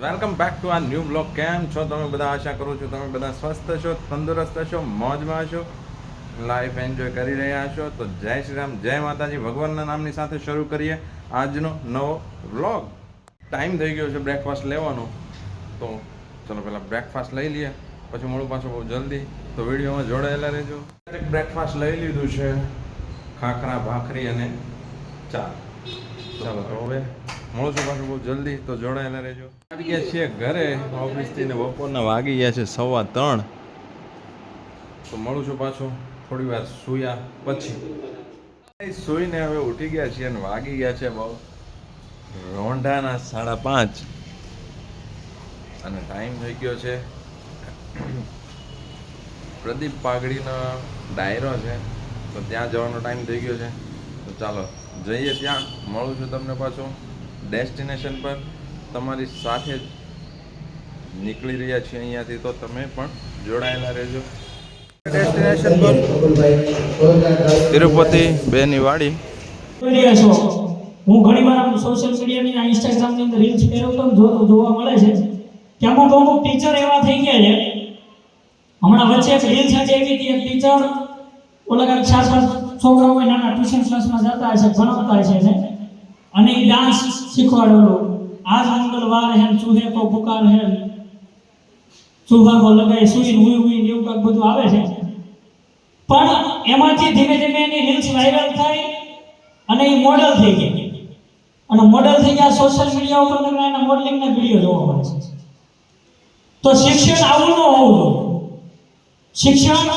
Welcome back to આ new blog કેમ છો તમે બધા? આશા કરું છું તમે બધા સ્વસ્થ છો, તંદુરસ્ત છો, મોજમાં છો લાઈફ એન્જોય કરી રહ્યા છો. તો જય શ્રી રામ, જય માતાજી. ભગવાનના નામની સાથે શરૂ કરીએ આજનો નવો વ્લોગ ટાઈમ થઈ ગયો છે બ્રેકફાસ્ટ લેવાનો. તો ચલો પહેલાં બ્રેકફાસ્ટ લઈ લઈએ. પછી મળું પાછું બહુ જલ્દી. તો વિડીયોમાં જોડાયેલા રહેજો. બ્રેકફાસ્ટ લઈ લીધું છે ખાખરા ભાખરી અને ચા. ચાલો હવે મળું છું પાછું બહુ જલ્દી, તો જોડાયેલા રહેજો. આવી ગયા છીએ ઘરે ઓફિસથી ને બપોરના વાગી ગયા છે સવા ત્રણ. તો મળું છું પાછું, થોડી વાર સૂયા પછી. સૂઈને હવે ઉઠી ગયા છીએ અને વાગી ગયા છે બહુ. રોંઢાના સાડા પાંચ. અને ટાઈમ થઈ ગયો છે. પ્રદીપ પાઘડીનો ડાયરો છે. તો ત્યાં જવાનો ટાઈમ થઈ ગયો છે. તો ચાલો, જઈએ ત્યાં. મળું છું તમને પાછું. ડેસ્ટિનેશન પર તમારી સાથે જ નીકળી રહ્યા છીએ અહીંયાથી તો તમે પણ જોડાયેલા રહેજો. ડેસ્ટિનેશન પર તિરુપતિ બેની વાડી જોઈ રહ્યા છો. હું ઘણી વાર આમ સોશિયલ મીડિયાની આ ઇન્સ્ટાગ્રામની અંદર રીલ્સ ફેરવતો જોતો જોવા મળે છે. કે અમુક અમુક ટીચર એવા થઈ ગયા છે. હમણાં વચ્ચે એક રીલ્સ આજે એવી હતી. એક ટીચર ઓલા કાંઈક પાંચ છોકરાઓ નાના ટ્યુશન ક્લાસમાં જતા હશે ભણાવતા હશે અને ડાન્સ શીખવાડેલો. આજ મંગળવાર હે ચૂહે કો પુકાર હે ચૂહા કો લગાય સુઈ હુઈ હુઈ એવું કાંઈક બધું આવે છે. પણ એમાંથી ધીમે ધીમે એની રીલ્સ વાયરલ થઈ અને એ મોડલ થઈ ગઈ અને મોડલ થઈ ગયા સોશિયલ મીડિયા ઉપર તમે એના મોડલિંગના વીડિયો જોવા મળે છે. તો શિક્ષણ આવું ન હોવું જોઈએ. શિક્ષણ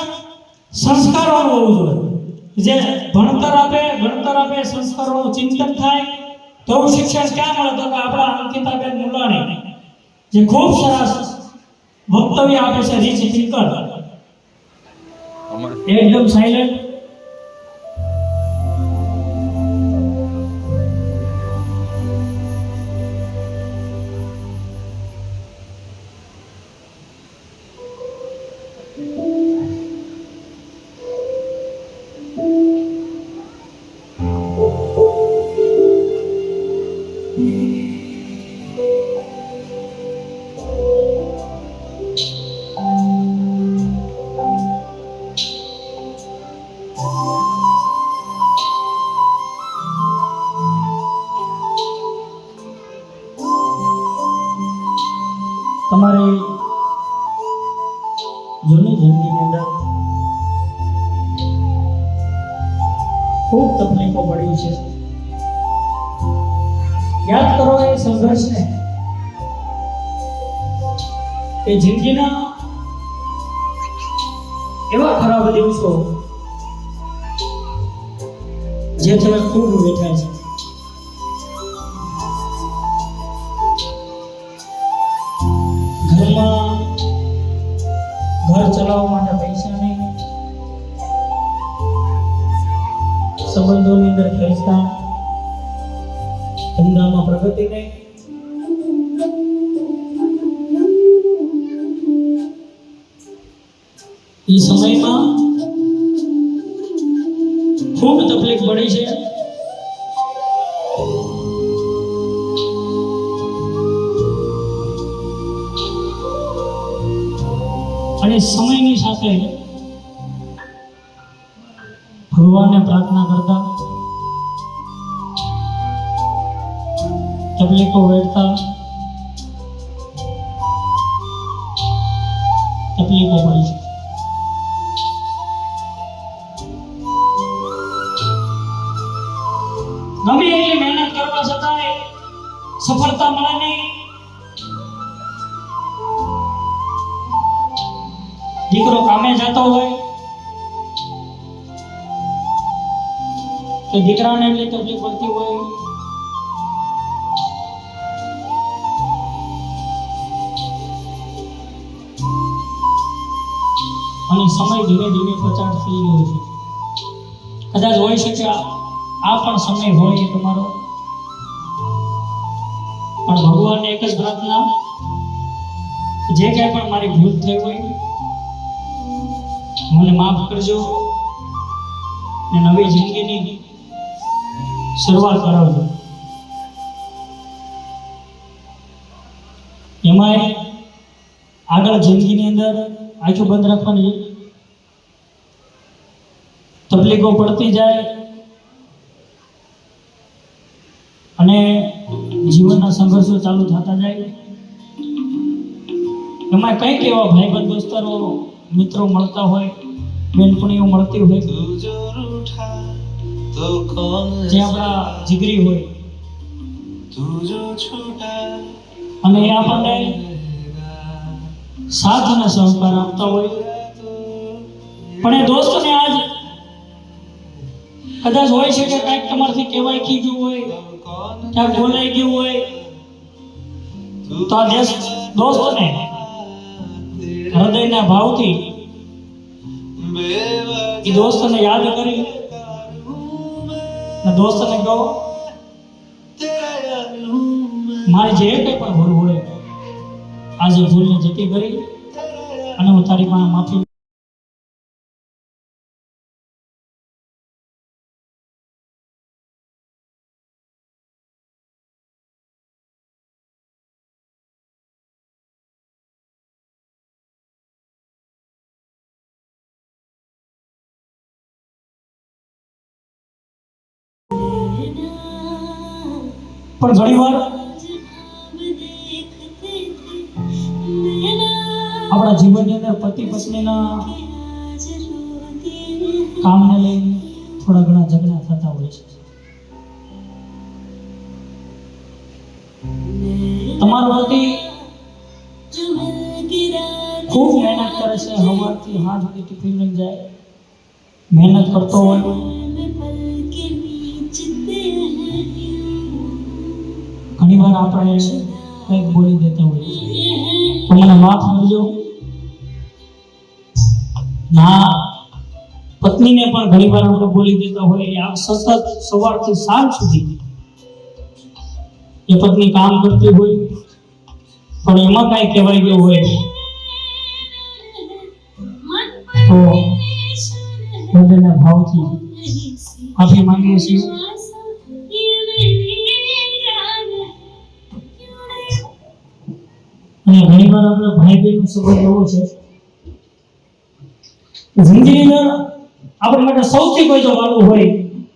સંસ્કારોનું હોવું જોઈએ. જે ભણતર આપે ગણતર આપે સંસ્કારોનું ચિંતન થાય તો એવું શિક્ષણ ક્યાં મળે? તો આપણા અંકિતાબેન મુલાણી જે ખૂબ સરસ વક્તવ્ય આપે છે રીચ થિંકર એકદમ સાયલેન્ટ જૂની જિંદગીની અંદર ખૂબ તકલીફો પડી છે. યાદ કરો એ સંઘર્ષને કે જિંદગીના એવા ખરાબ દિવસો જે તમે ખૂબ બેઠા છે. ચલાવવા માટે પૈસા નહીં સંબંધોની અંદર ખેંચતા, ધંધામાં પ્રગતિ નહીં એ સમયમાં ખૂબ તકલીફ પડી છે. અને સમયની સાથે ભગવાનને પ્રાર્થના કરતા, તકલીફો વેઠતા, તકલીફો પડી છે ગમે એટલી મહેનત કરવા છતાંય સફળતા મળે નહીં જતો હોય, તો દીકરાને એટલી તકલીફ પડતી હોય અને સમય ધીમે ધીમે પચાસ થઈ ગયો છે. કદાચ હોઈ શકે આ પણ સમય હોય તમારો. પણ ભગવાનને એક જ પ્રાર્થના, જે ક્યાંય પણ મારી ભૂલ થઈ હોય મને માફ કરજો ને નવી જિંદગીની શરૂઆત કરાવજો. એમાંય આગળ જિંદગીની અંદર આંખો બંધ રાખવાની તકલીફો પડતી જાય અને જીવનના સંઘર્ષો ચાલુ થતા જાય. એમાં કંઈક એવા ભાઈબંધ દોસ્તારો મિત્રો મળતા હોય, બેનપણીઓ મળતી હોય, જે આપણા જીગરી હોય. અને એ આપણને સાથ અને સહકાર આપતા હોય. પણ એ દોસ્તને આજ કદાચ હોય છે કે કાંઈક તમારથી કહેવાય કીધું હોય, ક્યાંક બોલાઈ ગયું હોય, તો આ દેશ હૃદયના ભાવથી એ દોસ્તને યાદ કરી. દોસ્તને કહો, મારી જે કંઈ પણ ભૂલ હોય, આજે ભૂલને જતી કરી અને હું તારી પાસે માફી પણ ઘણીવાર આપણા જીવનની અંદર પતિ પત્નીના કામને લઈને થોડા ઘણા ઝઘડા થતા હોય છે. તમારો પતિ ખૂબ મહેનત કરે છે. હવારથી હાથ સુધી ટિફિન લઈને જાય. મહેનત કરતો હોય. ઘણીવાર આપણે કંઈક બોલી દેતા હોઈએ તો મને માફ કરજો. ના, પત્નીને પણ ઘણીવાર આપણે બોલી દેતા હોઈએ આ સતત સવારથી સાંજ સુધી એ પત્ની કામ કરતી હોય, પણ એમાં કાંઈ કહેવાય ગયું હોય. તો હૃદયના ભાવથી માફી માંગીએ છીએ. અને ઘણીવાર આપણે ભાઈ બહેનનો સંબંધ એવો છે. જિંદગીની આપણા માટે સૌથી કોઈ જો વાલું હોય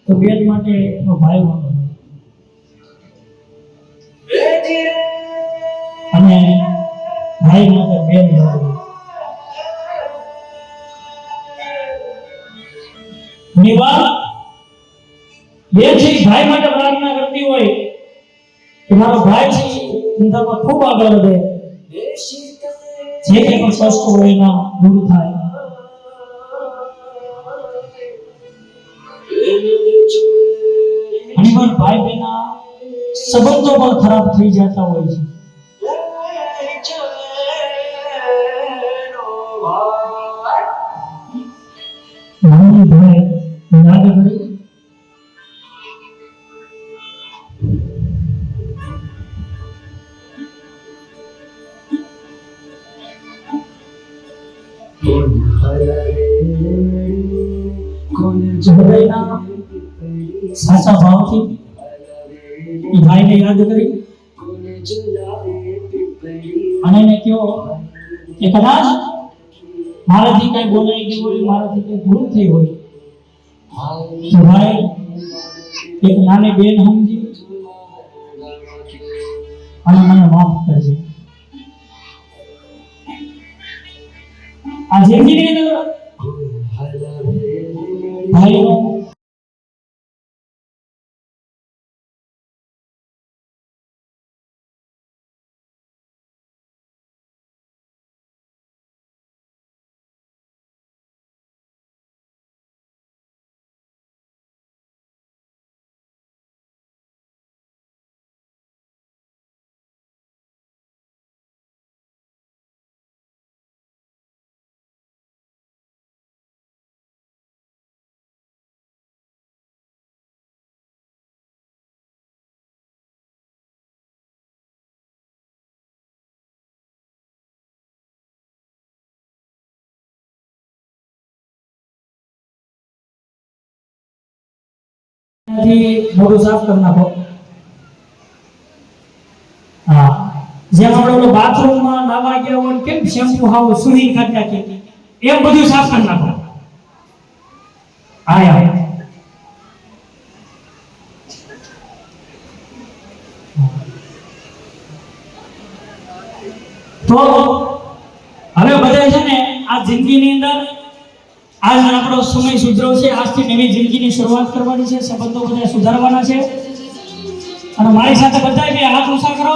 તો બેન માટે એનો ભાઈ વાલો અને ભાઈ માટે બેન વાલો ઘણીવાર બેન ભાઈ માટે પ્રાર્થના કરતી હોય કે મારો ભાઈ છે ધંધામાં ખૂબ આગળ વધે. જે કંઈ પણ કષ્ટ હોય એના દૂર થાય ઘણીવાર ભાઈ બહેનના સંબંધો પણ ખરાબ થઈ જતા હોય છે નાની ભાઈ યાદ હૃદયના સાચા ભાવથી એ ભાઈને યાદ કરી અને એને કહ્યો કે કદાચ મારાથી કઈ બોલાઈ ગયું હોય મારાથી કઈ ભૂલ થઈ હોય તો ભાઈ એક નાની બેન સમજી અને મને માફ કરજે આ જિંદગીની ભાઈનો એનાથી મોઢું સાફ કરી નાખો. હા. જેમ આપણે ઓલું બાથરૂમમાં નાવા ગયા હોય કેમ શેમ્પુ હાવ સુધી કાઢી નાખીએ એમ બધું સાફ કરી નાખો. હા યાર તો હવે બધા છે ને આ જિંદગીની અંદર આજ આપણો સમય સુધરો છે. આજથી નવી જિંદગીની શરૂઆત કરવાની છે. સંબંધો બધા સુધારવાના છે. અને મારી સાથે બધા બે હાથ ઊંચા કરો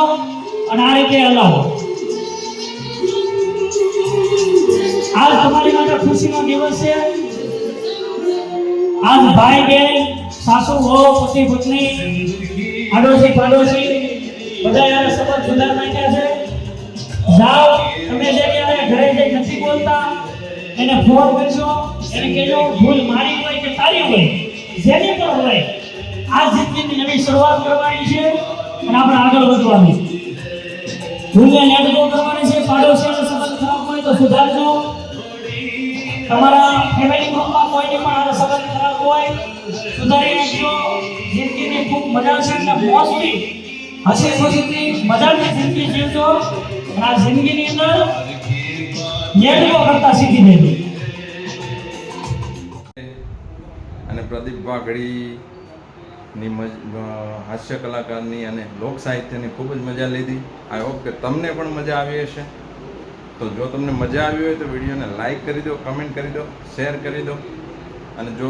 અને આ રીતે હલાવો. આજ તમારી માટે ખુશીનો દિવસ છે. આજ ભાઈ બહેન સાસુ હો પતિ, પત્ની, આડોશી, પાડોશી બધા યાર સંબંધ સુધાર નાખ્યા છે. જાઓ, તમે જે ઘરે જઈ નથી બોલતા. એને ફોન કરજો. એને જો ભૂલ મારી હોય કે તારી હોય, જેની પણ હોય, આ જિંદગીની નવી શરૂઆત કરવાની છે અને આપણે આગળ વધવાની. ભૂલને નેટકો કરવાની છે, પાડોશીઓને સંબંધ ખરાબ હોય તો સુધારજો. તમારા ફેમિલી ગ્રુપમાં કોઈને પણ આ સંબંધ ખરાબ હોય, સુધારી નાખજો. જિંદગીની ખૂબ મજા છે અને મોસ્ટલી હશે ખુશીથી મજાની જિંદગી જીવજો. આ જિંદગીની અંદર નેટકો કરતા શીખી દેજો પ્રદીપ વાઘડીની હાસ્ય કલાકારની અને લોક સાહિત્યની ખૂબ જ મજા લીધી. આઈ હોપ કે તમને પણ મજા આવી હશે. તો જો તમને મજા આવી હોય તો વિડીયોને લાઇક કરી દો કમેન્ટ કરી દો શેર કરી દો. અને જો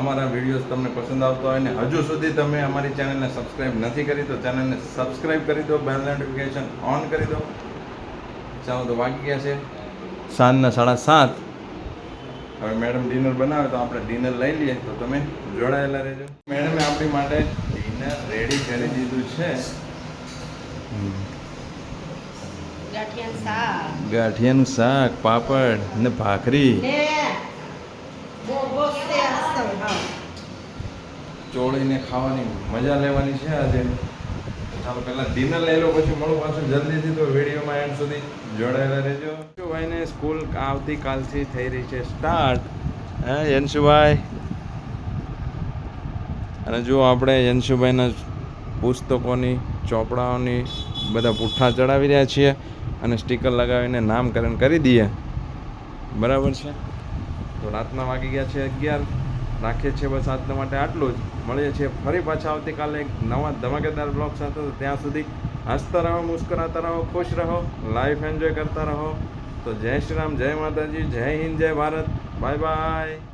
અમારા વિડીયોઝ તમને પસંદ આવતા હોય ને હજુ સુધી તમે અમારી ચેનલને સબસ્ક્રાઇબ નથી કરી તો ચેનલને સબસ્ક્રાઈબ કરી દો બેલ નોટિફિકેશન ઓન કરી દો. ચાલો તો વાગી ગયા છે સાંજના સાડા સાત. હવે મેડમ ડિનર બનાવે તો આપણે ડિનર લઈ લઈએ. તો તમે જોડાયેલા રહેજો. મેડમે આપણી માટે ડિનર રેડી કરી દીધું છે. ગાંઠિયાનું શાક. પાપડ ને ભાખરી. ચોળીને ખાવાની મજા લેવાની છે આજે. ચાલો, પહેલા ડિનર લઈ લો, પછી મળું પાછું જલ્દીથી તો વિડીયોમાં એન્ડ સુધી. જોડાયેલા રહેજો. ભાઈને સ્કૂલ આવતીકાલથી થઈ રહી છે સ્ટાર્ટ હે, યંશુભાઈ? અને જો આપણે યંશુભાઈના પુસ્તકોની, ચોપડાઓની બધા પુઠ્ઠા ચડાવી રહ્યા છીએ અને સ્ટીકર લગાવીને નામકરણ કરી દઈએ. બરાબર છે? તો રાતના વાગી ગયા છે અગિયાર. રાખીએ છીએ બસ આજના માટે આટલું જ. મળીએ છીએ ફરી પાછા આવતીકાલે એક નવા ધમાકેદાર બ્લોગ સાથે. ત્યાં સુધી હસતા રહો, મુસ્કરાતા રહો, ખુશ રહો લાઈફ એન્જોય કરતા રહો. તો જય શ્રી રામ, જય માતાજી, જય હિન્દ, જય ભારત. Bye bye